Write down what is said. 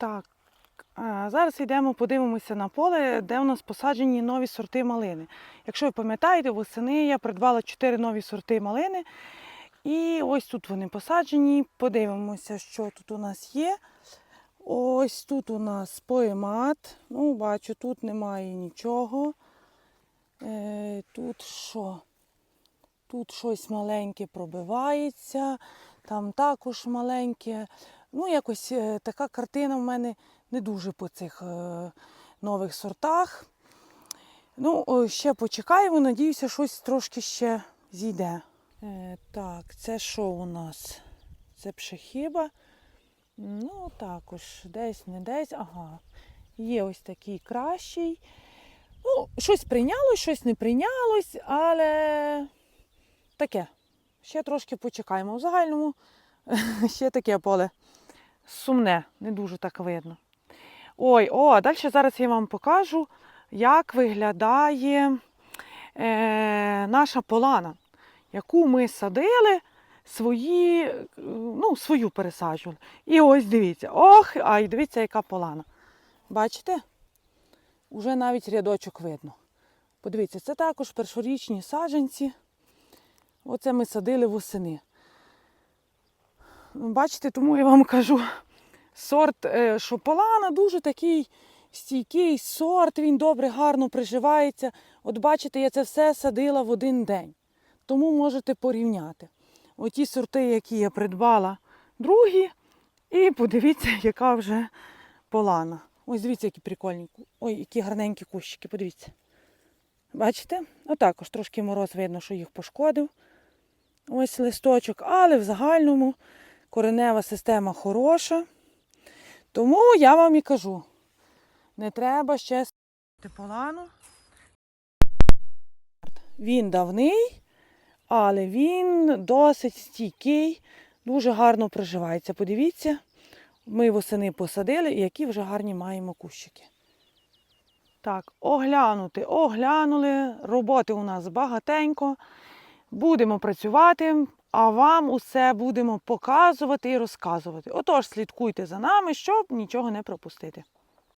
Так, зараз йдемо, подивимося на поле, де у нас посаджені нові сорти малини. Якщо ви пам'ятаєте, восени я придбала 4 нові сорти малини. І ось тут вони посаджені. Подивимося, що тут у нас є. Ось тут у нас поемат. Ну, бачу, тут немає нічого. Е, тут що? Тут щось маленьке пробивається, там також маленьке. Ну, якось е, така картина в мене не дуже по цих е, нових сортах. Ну, ще почекаємо, надіюся, щось трошки ще зійде. Е, так, це що у нас? Це пшехіба. Ну, також десь, не десь. Ага. Є ось такий кращий. Ну, щось прийнялось, щось не прийнялось, але таке. Ще трошки почекаємо. В загальному ще таке поле сумне, не дуже так видно. Ой, о, а далі зараз я вам покажу, як виглядає е, наша полана, яку ми садили, свої, ну, свою пересаджували. І ось дивіться, ох, а й дивіться, яка полана. Бачите? Уже навіть рядочок видно. Подивіться, це також першорічні саджанці. Оце ми садили восени. Бачите, тому я вам кажу, сорт е, шополана дуже такий стійкий сорт, він добре, гарно приживається. От бачите, я це все садила в один день. Тому можете порівняти. Оті сорти, які я придбала, другі, і подивіться, яка вже полана. Ось дивіться, які прикольні. Ой, які гарненькі кущики, подивіться. Бачите? Отакож трошки мороз видно, що їх пошкодив. Ось листочок, але в загальному коренева система хороша. Тому я вам і кажу, не треба ще полану. Він давний, але він досить стійкий, дуже гарно приживається. Подивіться, ми восени посадили і які вже гарні маємо кущики. Так, оглянути, оглянули. Роботи у нас багатенько. Будемо працювати, а вам усе будемо показувати і розказувати. Отож, слідкуйте за нами, щоб нічого не пропустити.